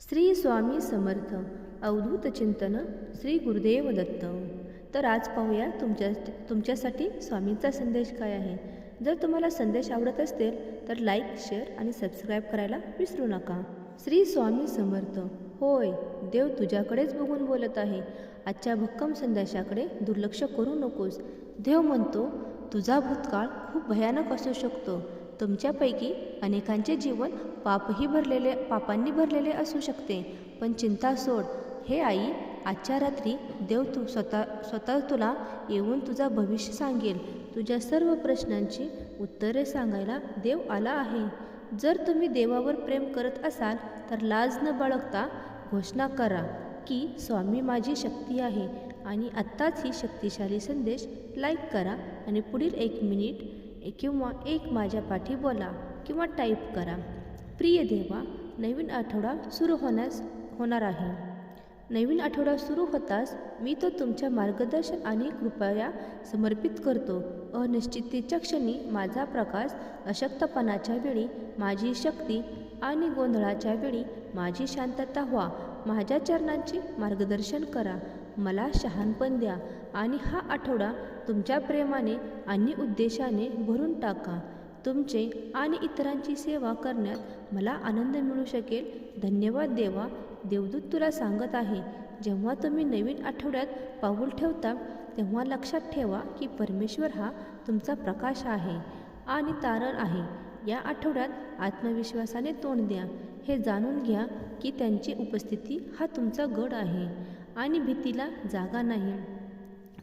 श्री स्वामी समर्थ अवधूत चिंतन श्री गुरुदेव दत्त. तर आज पाहूया तुमच्या तुमच्यासाठी स्वामींचा संदेश काय आहे. जर तुम्हाला संदेश आवडत असतील तर लाईक शेअर आणि सबस्क्राईब करायला विसरू नका. श्री स्वामी समर्थ होय देव तुझ्याकडेच बघून बोलत आहे. आजच्या भक्कम संदेशाकडे दुर्लक्ष करू नकोस. देव म्हणतो तुझा भूतकाळ खूप भयानक असू शकतो. तुमच्यापैकी अनेकांचे जीवन पापही भरलेले पापांनी भरलेले असू शकते. पण चिंता सोड. हे आई आजच्या रात्री देव तू स्वतः स्वतः तुला येऊन तुझा भविष्य सांगेल. तुझ्या सर्व प्रश्नांची उत्तरे सांगायला देव आला आहे. जर तुम्ही देवावर प्रेम करत असाल तर लाज न बाळगता घोषणा करा की स्वामी माझी शक्ती आहे. आणि आत्ताच ही शक्तिशाली संदेश लाईक करा. आणि पुढील एक मिनिट किंवा एक माझ्या पाठी बोला किंवा टाईप करा. प्रिय देवा नवीन आठवडा सुरू होण्यास होणार आहे. नवीन आठवडा सुरू होताच मी तो तुमच्या मार्गदर्शन आणि कृपया समर्पित करतो. अनिश्चिततेच्या क्षणी माझा प्रकाश अशक्तपणाच्या वेळी माझी शक्ती आणि गोंधळाच्या वेळी माझी शांतता व्हा. माझ्या चरणांचे मार्गदर्शन करा. मला शहाणपण द्या. आणि हा आठवडा तुमच्या प्रेमाने आणि उद्देशाने भरून टाका. तुमचे आणि इतरांची सेवा करण्यात मला आनंद मिळू शकेल. धन्यवाद देवा. देवदूत तुला सांगत आहे जेव्हा तुम्ही नवीन आठवड्यात पाऊल ठेवता तेव्हा लक्षात ठेवा की परमेश्वर हा तुमचा प्रकाश आहे आणि तारण आहे. या आठवड्यात आत्मविश्वासाने तोंड द्या. हे जाणून घ्या की त्यांची उपस्थिती हा तुमचा गड आहे आणि भीतीला जागा नाही.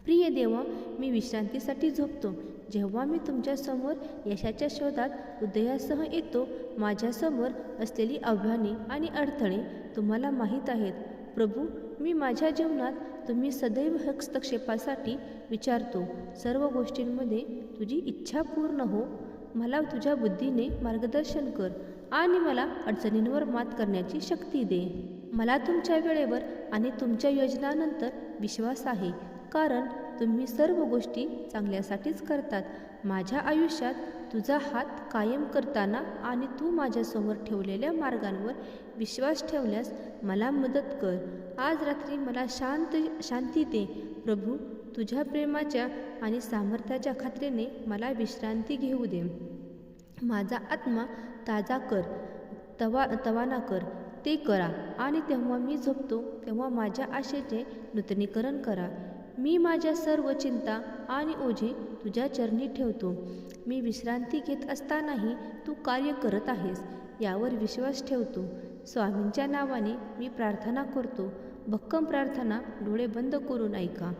प्रिय देवा मी विश्रांतीसाठी झोपतो. जेव्हा मी तुमच्यासमोर यशाच्या शोधात उदयासह येतो माझ्यासमोर असलेली आव्हाने आणि अडथळे तुम्हाला माहीत आहेत. प्रभू मी माझ्या जीवनात तुम्ही सदैव हस्तक्षेपासाठी विचारतो सर्व गोष्टींमध्ये तुझी इच्छा पूर्ण हो. मला तुझ्या बुद्धीने मार्गदर्शन कर आणि मला अडचणींवर मात करण्याची शक्ती दे. मला तुमच्या वेळेवर आणि तुमच्या योजनानंतर विश्वास आहे. कारण तुम्ही सर्व गोष्टी चांगल्यासाठीच करतात. माझ्या आयुष्यात तुझा हात कायम करताना आणि तू माझ्यासमोर ठेवलेल्या मार्गांवर विश्वास ठेवल्यास मला मदत कर. आज रात्री मला शांत शांती दे. प्रभू तुझ्या प्रेमाच्या आणि सामर्थ्याच्या खात्रीने मला विश्रांती घेऊ दे. माझा आत्मा ताजा कर तवा तवाना कर. ते करा आणि तेव्हा मी झोपतो तेव्हा माझ्या आशेचे नूतनीकरण करा. मी माझ्या सर्व चिंता आणि ओझे तुझ्या चरणी ठेवतो. मी विश्रांती घेत असतानाही तू कार्य करत आहेस यावर विश्वास ठेवतो. स्वामींच्या नावाने मी प्रार्थना करतो. भक्कम प्रार्थना डोळे बंद करून ऐका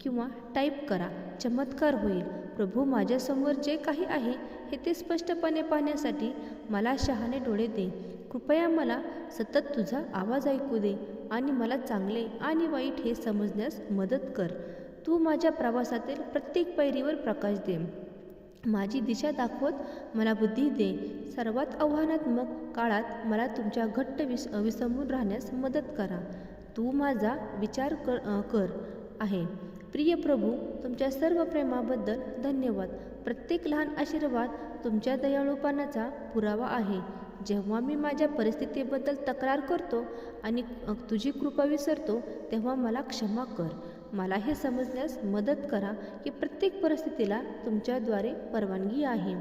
किंवा टाईप करा. चमत्कार होईल. प्रभू माझ्यासमोर जे काही आहे हे ते स्पष्टपणे पाहण्यासाठी मला शहाणे डोळे दे. कृपया मला सतत तुझा आवाज ऐकू दे. आणि मला चांगले आणि वाईट हे समजण्यास मदत कर. तू माझ्या प्रवासातील प्रत्येक पैरीवर प्रकाश दे. माझी दिशा दाखवत मला बुद्धी दे. सर्वात आव्हानात्मक काळात मला तुमच्या घट्ट विस विसंबून राहण्यास मदत करा. तू माझा विचार कर कर आहे. प्रिय प्रभू तुमच्या सर्व प्रेमाबद्दल धन्यवाद. प्रत्येक लहान आशीर्वाद तुमच्या दयाळूपणाचा पुरावा आहे. जेव्हा मी माझ्या परिस्थितीबद्दल तक्रार करतो आणि तुझी कृपा विसरतो तेव्हा मला क्षमा कर. मला हे समजण्यास मदत करा की प्रत्येक परिस्थितीला तुमच्याद्वारे परवानगी आहे.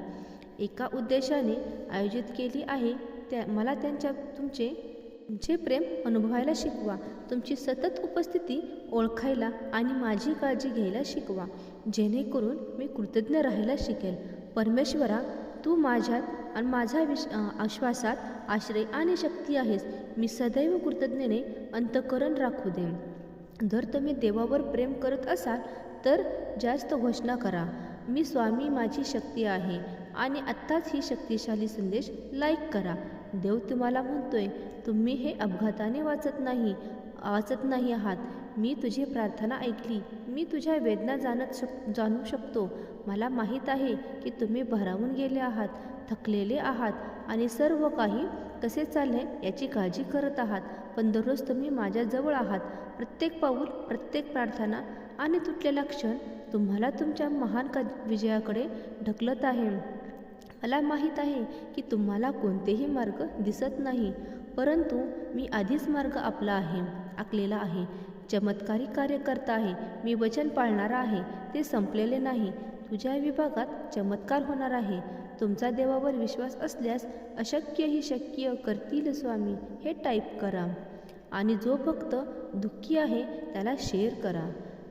एका उद्देशाने आयोजित केली आहे त्या मला त्यांच्या तुमचे तुमचे प्रेम अनुभवायला शिकवा. तुमची सतत उपस्थिती ओळखायला आणि माझी काळजी घ्यायला शिकवा. जेणेकरून मी कृतज्ञ राहायला शिकेल. परमेश्वरा तू माझ्यात आणि माझ्या विश आश्वासात आश्रय आणि शक्ती आहेस. मी सदैव कृतज्ञने अंतकरण राखू दे जर तुम्ही देवावर प्रेम करत असाल तर जास्त घोषणा करा. मी स्वामी माझी शक्ती आहे आणि आत्ताच ही शक्तिशाली संदेश लाईक करा. देव तुम्हाला म्हणतोय तुम्ही हे अपघाताने वाचत नाही. वाचत नाही आहात. मी तुझी प्रार्थना ऐकली. मी तुझ्या वेदना जाणत शक जाणू शकतो. मला माहीत आहे की तुम्ही भारावून गेले आहात थकलेले आहात आणि सर्व काही कसे चालले याची काळजी करत आहात. पण दररोज तुम्ही माझ्याजवळ आहात. प्रत्येक पाऊल प्रत्येक प्रार्थना आणि तुटलेला क्षण तुम्हाला तुमच्या महान क विजयाकडे ढकलत आहे. मला माहीत आहे की तुम्हाला कोणतेही मार्ग दिसत नाही परंतु मी आधीच मार्ग आपला आहे. आखलेला आहे. चमत्कारी कार्यकर्ता आहे. मी वचन पाळणारा आहे. ते संपलेले नाही. तुझ्या विभागात चमत्कार होणार आहे. तुमचा देवावर विश्वास असल्यास अशक्य ही शक्य करतील स्वामी. हे टाईप करा. आणि जो भक्त दुःखी आहे त्याला शेअर करा.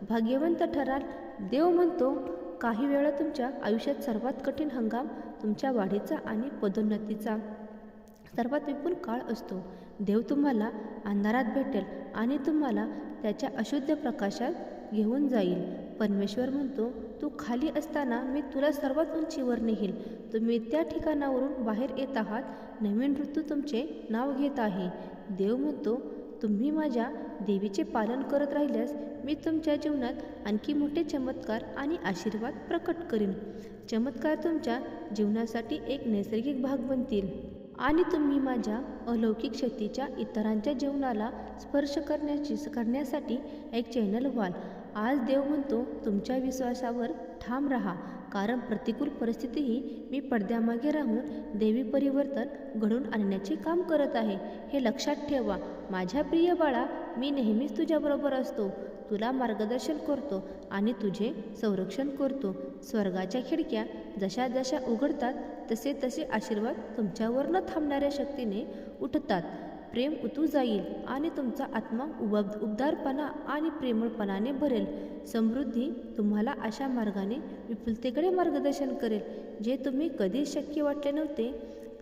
भाग्यवंत ठराल. देव म्हणतो काही वेळा तुमच्या आयुष्यात सर्वात कठीण हंगाम तुमच्या वाढीचा आणि पदोन्नतीचा. सर्वात विपुल काळ असतो. देव तुम्हाला अंधारात भेटेल आणि तुम्हाला त्याच्या अशुद्ध प्रकाशात घेऊन जाईल. परमेश्वर म्हणतो तू खाली असताना मी तुला सर्वात उंचीवर नेईल तुम्ही त्या ठिकाणावरून बाहेर येत आहात. नवीन ऋतू तुमचे नाव घेत आहे. देव म्हणतो तुम्ही माझ्या देवीचे पालन करत राहिल्यास मी तुमच्या जीवनात आणखी मोठे चमत्कार आणि आशीर्वाद प्रकट करीन. चमत्कार तुमच्या जीवनासाठी एक नैसर्गिक भाग बनतील. आणि तुम्ही माझ्या अलौकिक शक्तीच्या इतरांच्या जीवनाला स्पर्श करण्याची करण्यासाठी एक चॅनल व्हाल. आज देव म्हणतो तुमच्या विश्वासावर ठाम राहा. कारण प्रतिकूल परिस्थितीही मी पडद्यामागे राहून देवी परिवर्तन घडून आणण्याचे काम करत आहे. हे लक्षात ठेवा. माझ्या प्रिय बाळा मी नेहमीच तुझ्याबरोबर असतो. तुला मार्गदर्शन करतो आणि तुझे संरक्षण करतो. स्वर्गाच्या खिडक्या जशा जशा उघडतात तसे तसे आशीर्वाद तुमच्यावर न थांबणाऱ्या शक्तीने उठतात. प्रेम उतू जाईल आणि तुमचा आत्मा उब उबदारपणा आणि प्रेमळपणाने भरेल. समृद्धी तुम्हाला अशा मार्गाने विपुलतेकडे मार्गदर्शन करेल. जे तुम्ही कधीच शक्य वाटले नव्हते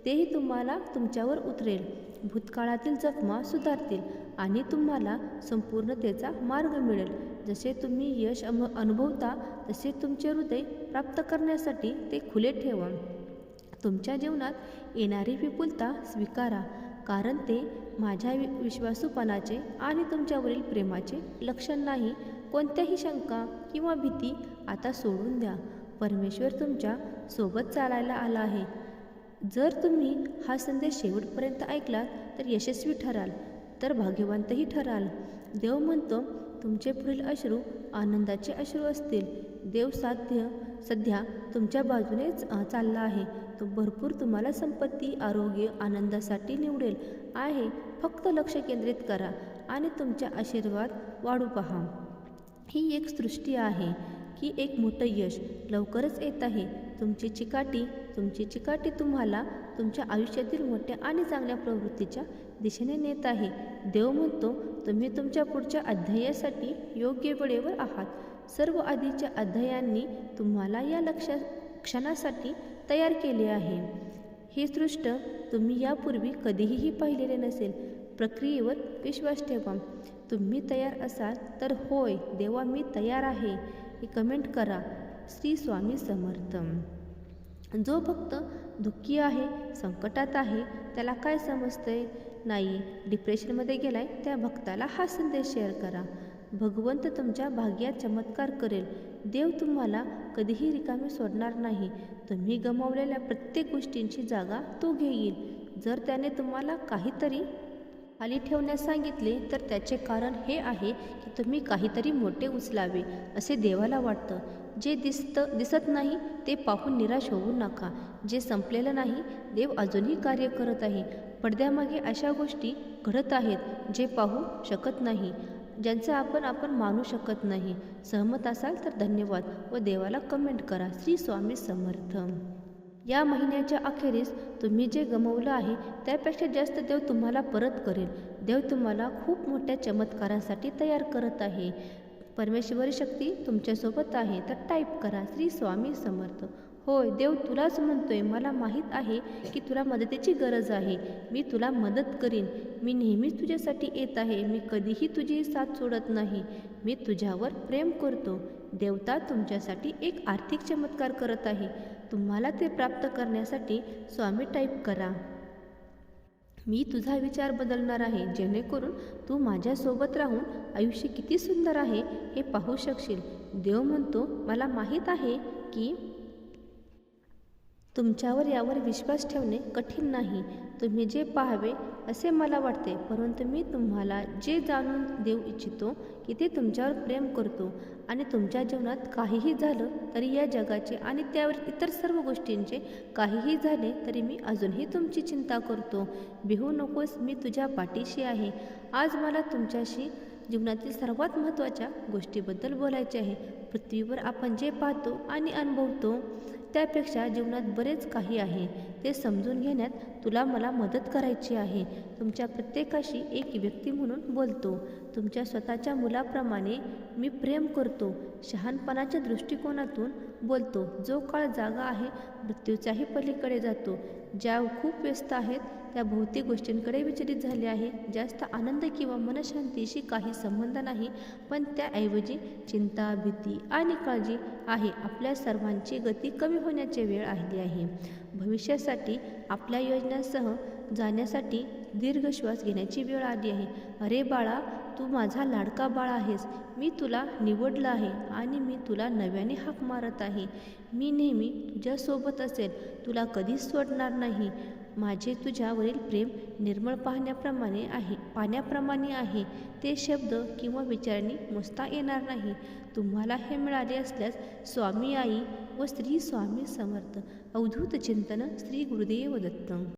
तेही तुम्हाला तुमच्यावर उतरेल. भूतकाळातील जखमा सुधारतील आणि तुम्हाला संपूर्णतेचा मार्ग मिळेल. जसे तुम्ही यश अनुभवता तसे तुमचे हृदय प्राप्त करण्यासाठी ते खुले ठेवा. तुमच्या जीवनात येणारी विपुलता स्वीकारा कारण ते माझ्या वि विश्वासूपणाचे आणि तुमच्यावरील प्रेमाचे लक्षण नाही. कोणत्याही शंका किंवा भीती आता सोडून द्या. परमेश्वर तुमच्यासोबत चालायला आला आहे. जर तुम्ही हा संदेश शेवटपर्यंत ऐकलात तर यशस्वी ठराल तर भाग्यवंतही ठराल. देव म्हणतो तुमचे पुढील अश्रू आनंदाचे अश्रू असतील. देव साध्य सध्या तुमच्या बाजूनेच चालला आहे. तो भरपूर तुम्हाला संपत्ती आरोग्य आनंदासाठी निवडेल. आहे फक्त लक्ष केंद्रित करा आणि तुमच्या आशीर्वाद वाढू पहा. ही एक सृष्टी आहे की एक मोठं यश लवकरच येत आहे. तुमची चिकाटी तुमची चिकाटी तुम्हाला तुमच्या आयुष्यातील मोठ्या आणि चांगल्या प्रवृत्तीच्या दिशेने नेत आहे. देव म्हणतो तुम्ही तुमच्या पुढच्या अध्यायासाठी योग्य वेळेवर आहात. सर्व आधीच्या अध्यायांनी तुम्हाला या लक्षा क्षणासाठी तयार केले आहे. हे सृष्ट तुम्ही यापूर्वी कधीही पाहिलेले नसेल. प्रक्रियेवर विश्वास ठेवा. तुम्ही तयार असाल तर होय देवा मी तयार आहे. हे कमेंट करा. श्री स्वामी समर्थ. जो भक्त दुःखी आहे संकटात आहे त्याला काय समजतंय? नाही डिप्रेशनमध्ये गेलाय त्या भक्ताला हा संदेश शेअर करा. भगवंत तुमच्या भाग्यात चमत्कार करेल. देव तुम्हाला कधीही रिकामी सोडणार नाही. तुम्ही गमावलेल्या प्रत्येक गोष्टींची जागा तो घेईल. जर त्याने तुम्हाला काहीतरी खाली ठेवण्यास सांगितले तर त्याचे कारण हे आहे की तुम्ही काहीतरी मोठे उचलावे असे देवाला वाटतं. जे दिसतं दिसत नाही ते पाहून निराश होऊ नका. जे संपलेलं नाही देव अजूनही कार्य करत आहे. पडद्यामागे अशा गोष्टी घडत आहेत जे पाहू शकत नाही. ज्यांचं आपण आपण मानू शकत नाही. सहमत असाल तर धन्यवाद व देवाला कमेंट करा. श्री स्वामी समर्थ. या महिन्याच्या अखेरीस तुम्ही जे गमवलं आहे त्यापेक्षा जास्त देव तुम्हाला परत करेल. देव तुम्हाला खूप मोठ्या चमत्कारासाठी तयार करत आहे. परमेश्वरी शक्ती तुमच्यासोबत आहे. तर टाईप करा श्री स्वामी समर्थ. होय देव तुलाच म्हणतोय मला माहीत आहे की तुला मदतीची गरज आहे. मी तुला मदत करीन. मी नेहमीच तुझ्यासाठी येत आहे. मी कधीही तुझी साथ सोडत नाही. मी तुझ्यावर प्रेम करतो. देवता तुमच्यासाठी एक आर्थिक चमत्कार करत आहे. तुम्हाला ते प्राप्त करण्यासाठी स्वामी टाईप करा. मी तुझा विचार बदलणार आहे जेणेकरून तू माझ्यासोबत राहून आयुष्य किती सुंदर आहे हे पाहू शकशील. देव म्हणतो मला माहीत आहे की तुमच्यावर यावर विश्वास ठेवणे कठीण नाही. तुम्ही जे पाहावे असे मला वाटते परंतु मी तुम्हाला जे जाणून देऊ इच्छितो की ते तुमच्यावर प्रेम करतो आणि तुमच्या जीवनात काहीही झालं तरी या जगाचे आणि त्यावर इतर सर्व गोष्टींचे काहीही झाले तरी मी अजूनही तुमची चिंता करतो. बिहू नकोस मी तुझ्या पाठीशी आहे. आज मला तुमच्याशी जीवनातील सर्वात महत्त्वाच्या गोष्टीबद्दल बोलायचे आहे. पृथ्वीवर आपण जे पाहतो आणि अनुभवतो त्यापेक्षा जीवनात बरेच काही आहे. ते समजून घेण्यात तुला मला मदत करायची आहे. तुमच्या प्रत्येकाशी एक व्यक्ती म्हणून बोलतो. तुमच्या स्वतःच्या मुलाप्रमाणे मी प्रेम करतो. शहाणपणाच्या दृष्टिकोनातून बोलतो. जो काळ जागा आहे मृत्यूच्याही पलीकडे जातो. ज्या खूप व्यस्त आहेत त्या भौतिक गोष्टींकडे विचलित झाले आहे. जास्त आनंद किंवा मनशांतीशी काही संबंध नाही पण त्याऐवजी चिंता भीती आणि काळजी आहे. आपल्या सर्वांची गती कमी होण्याची वेळ आली आहे. भविष्यासाठी आपल्या योजनांसह जाण्यासाठी दीर्घ श्वास घेण्याची वेळ आली आहे. अरे बाळा तू माझा लाडका बाळ आहेस. मी तुला निवडलं आहे आणि मी तुला नव्याने हाक मारत आहे. मी नेहमी तुझ्यासोबत असेल. तुला कधीच सोडणार नाही. माझे तुझ्यावरील प्रेम निर्मळ पाहण्याप्रमाणे आहे. पाण्याप्रमाणे आहे. ते शब्द किंवा विचारांनी मोजता येणार नाही. तुम्हाला हे मिळाले असल्यास स्वामी आई व स्त्री स्वामी समर्थ. अवधूत चिंतन श्री गुरुदेव दत्त